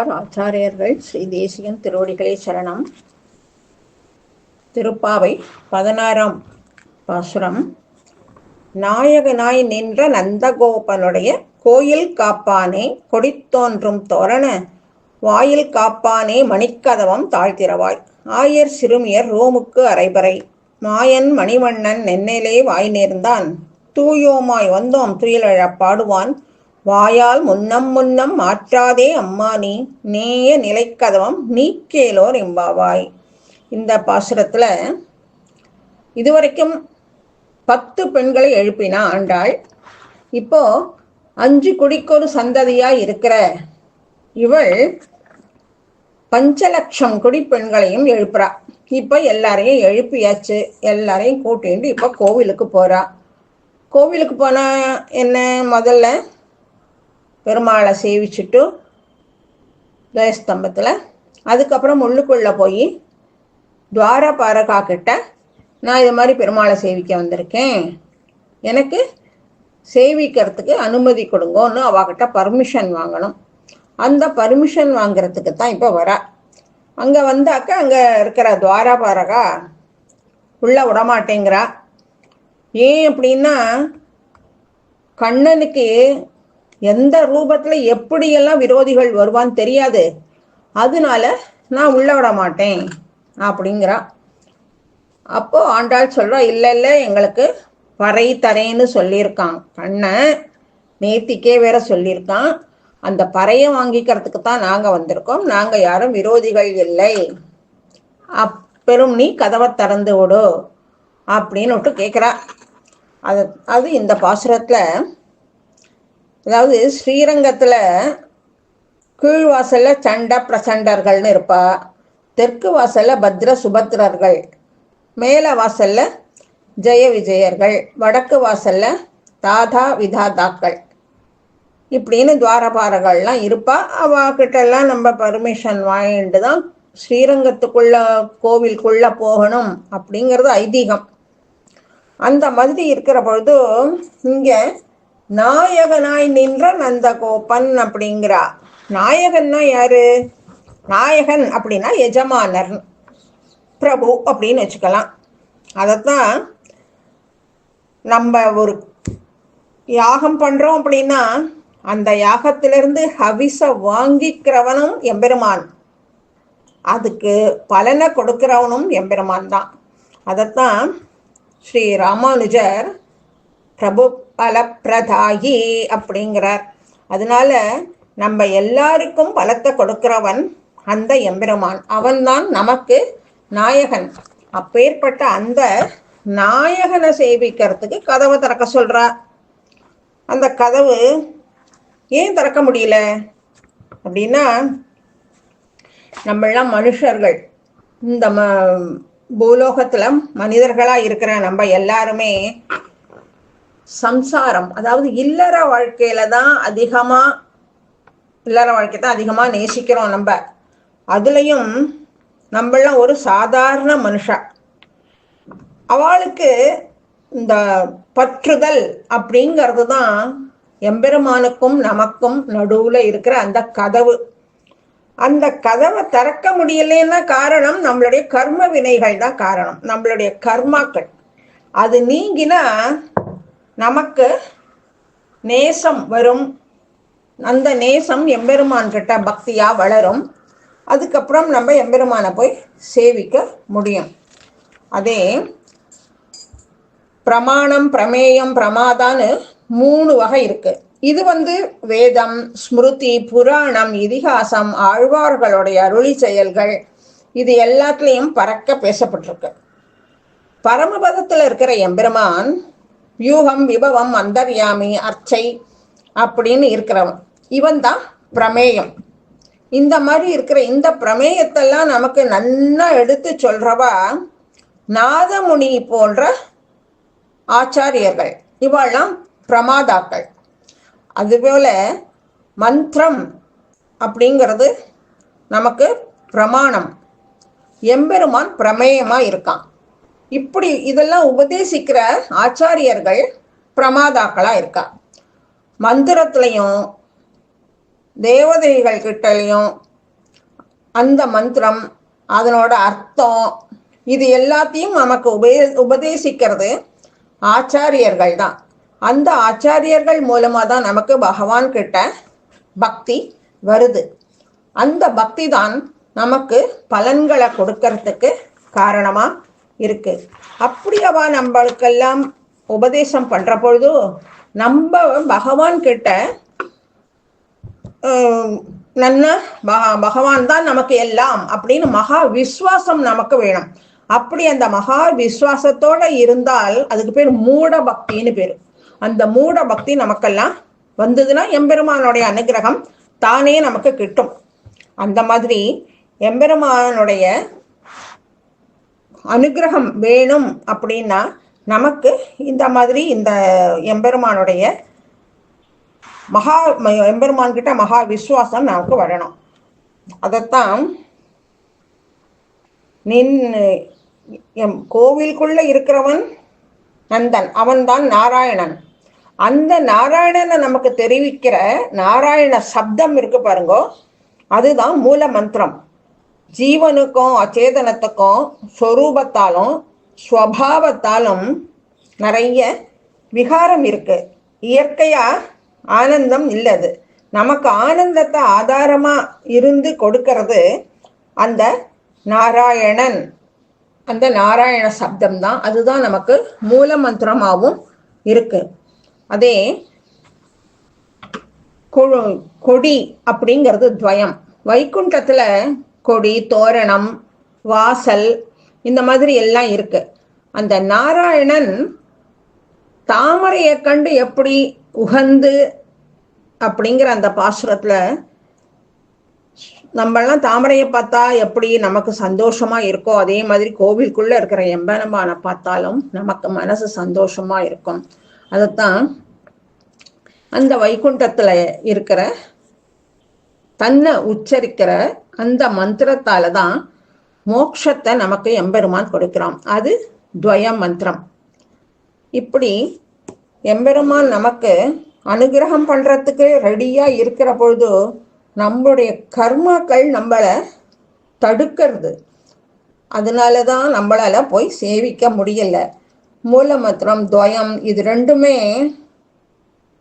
ஆழ்வார் ஆச்சாரியர்கள் ஸ்ரீ தேசியன் திருவடிகளே சரணம் திருப்பாவை பதினாறாம் பாசுரம். நாயகனாய் நின்ற நந்தகோபனுடைய கோயில் காப்பானே கொடித்தோன்றும் தோரண வாயில் காப்பானே மணிக்கதவம் தாழ்த்திரவாய் ஆயர் சிறுமியர் ரோமுக்கு அரைபறை. மாயன் மணிவண்ணன் நென்னிலே வாய் நேர்ந்தான். தூயோமாய் வந்தோம் துயிலழ பாடுவான். வாயால் முன்னம் முன்னம் மாற்றாதே அம்மா நீ நேய நிலைக்கதவம் நீக்கேலோர் எம்பாவாய். இந்த பாசுரத்துல இதுவரைக்கும் பத்து பெண்களை எழுப்பினா ஆண்டாள். இப்போ அஞ்சு குடிக்கொரு சந்ததியாய் இருக்கிற இவள் பஞ்சலட்சம் குடிப்பெண்களையும் எழுப்புறா. இப்ப எல்லாரையும் எழுப்பியாச்சு. எல்லாரையும் கூட்டிட்டு இப்ப கோவிலுக்கு போறா. கோவிலுக்கு போனா என்ன முதல்ல? பெருமாளை சேவிச்சுட்டு துவயஸ்தம்பத்தில் அதுக்கப்புறம் உள்ளுக்குள்ளே போய் துவாரபாரகா கிட்ட நான் இது மாதிரி பெருமாளை சேவிக்க வந்திருக்கேன். எனக்கு சேவிக்கிறதுக்கு அனுமதி கொடுங்கன்னு அவகிட்ட பர்மிஷன் வாங்கணும். அந்த பர்மிஷன் வாங்குறதுக்கு தான் இப்போ வர. அங்கே வந்தாக்க அங்கே இருக்கிற துவாரபாரகா உள்ள விடமாட்டேங்கிறா. ஏன் அப்படின்னா கண்ணனுக்கு எந்த ரூபத்துல எப்படியெல்லாம் விரோதிகள் வருவான்னு தெரியாது. அதனால நான் உள்ள விட மாட்டேன் அப்படிங்கிறா. அப்போ ஆண்டாள் சொல்றா இல்ல இல்ல எங்களுக்கு பறை தரேன்னு சொல்லியிருக்கான். கண்ணன் நேத்திக்கே வேற சொல்லியிருக்கான். அந்த பறையை வாங்கிக்கிறதுக்கு தான் நாங்க வந்திருக்கோம். நாங்க யாரும் விரோதிகள் இல்லை. அப்பெரும் நீ கதவை திறந்து விடு அப்படின்னு விட்டு கேட்குறா அது அது இந்த பாசுரத்தில் அதாவது ஸ்ரீரங்கத்தில் கீழ்வாசலில் சண்ட பிரசண்டர்கள்னு இருப்பா தெற்கு வாசலில் பத்ர சுபத்ரர்கள் மேல வாசலில் ஜெய விஜயர்கள் வடக்கு வாசலில் தாதா விதாதாக்கள். இப்படின்னு துவாரபாரகள்லாம் இருப்பா. அவகிட்டெல்லாம் நம்ம பர்மிஷன் வாங்கிட்டு தான் ஸ்ரீரங்கத்துக்குள்ள கோவிலுக்குள்ள போகணும் அப்படிங்கிறது ஐதீகம். அந்த மாதிரி இருக்கிற பொழுது இங்கே நாயகனாய் நின்ற நந்தகோபன் அப்படிங்கிறா. நாயகன்னா யாரு? நாயகன் அப்படின்னா எஜமானர் பிரபு அப்படின்னு வச்சுக்கலாம். அதைத்தான் நம்ம ஒரு யாகம் பண்றோம் அப்படின்னா அந்த யாகத்திலிருந்து ஹவிச வாங்கிக்கிறவனும் எம்பெருமான். அதுக்கு பலனை கொடுக்கிறவனும் எம்பெருமான் தான். அதைத்தான் ஸ்ரீ ராமானுஜர் பிரபு பலப்பிரதாயி அப்படிங்கிறார். அதனால நம்ம எல்லாருக்கும் பலத்தை கொடுக்கிறவன் அந்த எம்பெருமான். அவன்தான் நமக்கு நாயகன். அப்பேற்பட்ட அந்த நாயகனை சேவிக்கிறதுக்கு கதவை திறக்க சொல்றார் அந்த கதவு ஏன் திறக்க முடியல? அப்படின்னா நம்மளாம் மனுஷர்கள். இந்த ம பூலோகத்தில் மனிதர்களாக இருக்கிற நம்ம எல்லாருமே சம்சாரம். அதாவது இல்லற வாழ்க்கையில தான் அதிகமா இல்லற வாழ்க்கை தான் அதிகமா நேசிக்கிறோம் நம்ம. அதுலயும் நம்மளாம் ஒரு சாதாரண மனுஷன். அவளுக்கு இந்த பற்றுதல் அப்படிங்கிறது தான் எம்பெருமானுக்கும் நமக்கும் நடுவுல இருக்கிற அந்த கதவு. அந்த கதவை திறக்க முடியலன்னா காரணம் நம்மளுடைய கர்ம வினைகள் தான் காரணம். நம்மளுடைய கர்மாக்கள். அது நீங்கினா நமக்கு நேசம் வரும். அந்த நேசம் எம்பெருமான் கிட்ட பக்தியா வளரும். அதுக்கப்புறம் நம்ம எம்பெருமானை போய் சேவிக்க முடியும். அதே பிரமாணம் பிரமேயம் பிரமாதான்னு மூணு வகை இருக்கு. இது வந்து வேதம் ஸ்மிருதி புராணம் இதிகாசம் ஆழ்வார்களுடைய அருளி செயல்கள். இது எல்லாத்துலேயும் பறக்க பேசப்பட்டிருக்கு. பரமபதத்தில் இருக்கிற எம்பெருமான் வியூகம் விபவம் அந்தர்யாமி அர்ச்சை அப்படின்னு இருக்கிறவன். இவன் தான் பிரமேயம். இந்த மாதிரி இருக்கிற இந்த பிரமேயத்தெல்லாம் நமக்கு நன்னா எடுத்து சொல்றவா நாதமுனி போன்ற ஆச்சாரியர்கள். இவெல்லாம் பிரமாதாக்கள். அதுபோல மந்திரம் அப்படிங்கிறது நமக்கு பிரமாணம். எம்பெருமான் பிரமேயமா இருக்கான். இப்படி இதெல்லாம் உபதேசிக்கிற ஆச்சாரியர்கள் பிரமாதாக்களா இருக்கா? மந்திரத்திலையும் தேவதைகள் கிட்டலையும் அந்த மந்திரம் அதனோட அர்த்தம் இது எல்லாத்தையும் நமக்கு உபே உபதேசிக்கிறது ஆச்சாரியர்கள் தான். அந்த ஆச்சாரியர்கள் மூலமாக தான் நமக்கு பகவான் கிட்ட பக்தி வருது. அந்த பக்தி தான் நமக்கு பலன்களை கொடுக்கறதுக்கு காரணமாக இருக்கு. அப்படி அவ நம்மளுக்கெல்லாம் உபதேசம் பண்ற பொழுது நம்ம பகவான் கிட்ட அஹ், பகவான் தான் நமக்கு எல்லாம் அப்படின்னு மகா விஸ்வாசம் நமக்கு வேணும். அப்படி அந்த மகா விஸ்வாசத்தோட இருந்தால் அதுக்கு பேர் மூட பக்தின்னு பேரு. அந்த மூட பக்தி நமக்கெல்லாம் வந்ததுன்னா எம்பெருமானுடைய அனுகிரகம் தானே நமக்கு கிட்டும். அந்த மாதிரி எம்பெருமானுடைய அனுகிரகம் வேணும் அப்படின்னா நமக்கு இந்த மாதிரி இந்த எம்பெருமானுடைய மகா ம- எம்பெருமான் கிட்ட மகா விசுவாசம் நமக்கு வரணும். அதைத்தான் நின் எம் கோவிலுக்குள்ள இருக்கிறவன் நந்தன் அவன்தான் நாராயணன். அந்த நாராயணனை நமக்கு தெரிவிக்கிற நாராயண சப்தம் இருக்கு பாருங்க அதுதான் மூல மந்திரம். ஜீவனுக்கும் அச்சேதனத்துக்கும் ஸ்வரூபத்தாலும் ஸ்வபாவத்தாலும் நிறைய விகாரம் இருக்கு. இயற்கையா ஆனந்தம் இல்லது. நமக்கு ஆனந்தத்தை ஆதாரமா இருந்து கொடுக்கறது அந்த நாராயணன். அந்த நாராயண சப்தம் தான். அதுதான் நமக்கு மூல மந்திரமாகவும் இருக்கு. அதே கொ- கொடி அப்படிங்கிறது துவயம். வைகுண்டத்துல கொடி தோரணம் வாசல் இந்த மாதிரி எல்லாம் இருக்கு. அந்த நாராயணன் தாமரையை கண்டு எப்படி உகந்து அப்படிங்கிற அந்த பாசுரத்துல நம்மெல்லாம் தாமரையை பார்த்தா எப்படி நமக்கு சந்தோஷமா இருக்கோ அதே மாதிரி கோவிலுக்குள்ள இருக்கிற எம்பெருமானை பார்த்தாலும் நமக்கு மனசு சந்தோஷமா இருக்கும். அதைத்தான் அந்த வைகுண்டத்துல இருக்கிற தன்னை உச்சரிக்கிற அந்த மந்திரத்தால தான் மோட்சத்தை நமக்கு எம்பெருமான் கொடுக்கிறான். அது துவய மந்திரம். இப்படி எம்பெருமான் நமக்கு அனுகிரகம் பண்றதுக்கு ரெடியா இருக்கிற பொழுது நம்மளுடைய கர்மாக்கள் நம்மளை தடுக்கிறது. அதனால தான் நம்மளால போய் சேவிக்க முடியல. மூலமத்திரம் துவயம் இது ரெண்டுமே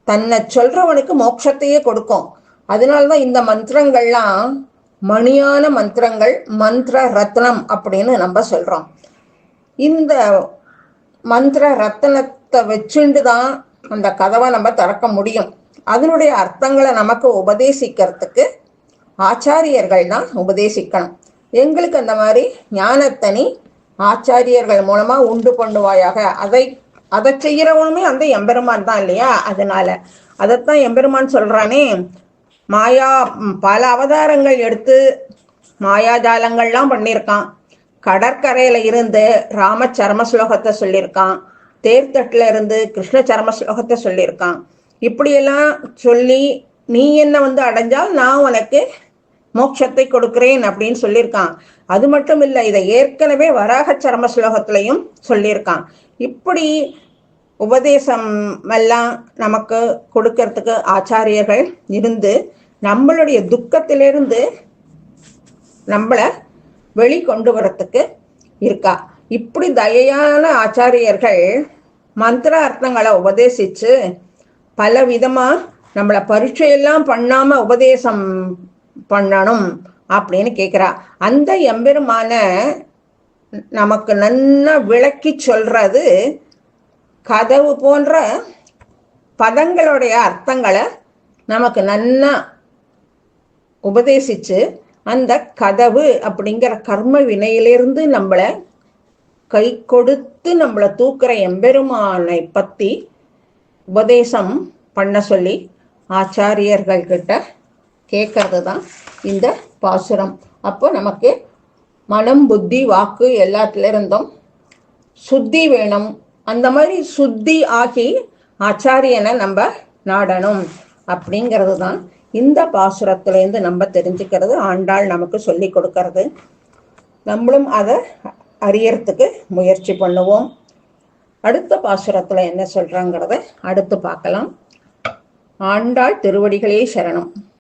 தன்னை சொல்றவனுக்கு மோட்சத்தையே கொடுக்கும். அதனாலதான் இந்த மந்திரங்கள்லாம் மணியான மந்திரங்கள் மந்திர ரத்னம் அப்படின்னு நம்ம சொல்றோம். இந்த மந்திர ரத்தனத்தை வச்சுண்டு தான் அந்த கதவை நம்ம திறக்க முடியும். அதனுடைய அர்த்தங்களை நமக்கு உபதேசிக்கிறதுக்கு ஆச்சாரியர்கள் தான் உபதேசிக்கணும். எங்களுக்கு அந்த மாதிரி ஞானத்தனி ஆச்சாரியர்கள் மூலமா உண்டு பண்ணுவாயாக. அதை அதை செய்யறவனுமே அந்த எம்பெருமான் தான் இல்லையா? அதனால. அதைத்தான் எம்பெருமான் சொல்றானே மாயா பல அவதாரங்கள் எடுத்து மாயாஜாலங்கள்லாம் பண்ணியிருக்கான். கடற்கரையில இருந்து ராம சர்ம ஸ்லோகத்தை சொல்லியிருக்கான். தேர்தட்டுல இருந்து கிருஷ்ண சர்ம ஸ்லோகத்தை சொல்லியிருக்கான். இப்படியெல்லாம் சொல்லி நீ என்ன வந்து அடைஞ்சால் நான் உனக்கு மோட்சத்தை கொடுக்கிறேன் அப்படின்னு சொல்லியிருக்கான். அது மட்டும் இல்லை இதை ஏற்கனவே வராக சர்ம ஸ்லோகத்திலையும் சொல்லியிருக்கான். இப்படி உபதேசம் எல்லாம் நமக்கு கொடுக்கறதுக்கு ஆச்சாரியர்கள் இருந்து நம்மளுடைய துக்கத்திலிருந்து நம்மளை வெளிக்கொண்டு வரத்துக்கு இருக்கா. இப்படி தயையான ஆச்சாரியர்கள் மந்திர அர்த்தங்களை உபதேசிச்சு பல விதமா நம்மளை பரீட்சையெல்லாம் பண்ணாம உபதேசம் பண்ணணும் அப்படின்னு கேக்குறா. அந்த எம்பெருமான நமக்கு நன்னா விளக்கி சொல்றது கதவு போன்ற பதங்களுடைய அர்த்தங்களை நமக்கு நன்னா உபதேசிச்சு அந்த கதவு அப்படிங்கிற கர்ம வினையிலிருந்து நம்மளை கை கொடுத்து நம்மளை தூக்குற எம்பெருமானை பத்தி உபதேசம் பண்ண சொல்லி ஆச்சாரியர்கள் கிட்ட கேட்கறது தான் இந்த பாசுரம். அப்போ நமக்கு மனம் புத்தி வாக்கு எல்லாத்துல இருந்தும் சுத்தி வேணும். அந்த மாதிரி சுத்தி ஆகி ஆச்சாரியனை நம்ம நாடணும் அப்படிங்கிறது தான் இந்த பாசுரத்திலேருந்து நம்ம தெரிஞ்சுக்கிறது ஆண்டாள் நமக்கு சொல்லி கொடுக்கறது. நம்மளும் அதை அறியறதுக்கு முயற்சி பண்ணுவோம். அடுத்த பாசுரத்துல என்ன சொல்றாங்கிறத அடுத்து பார்க்கலாம். ஆண்டாள் திருவடிகளே சரணம்.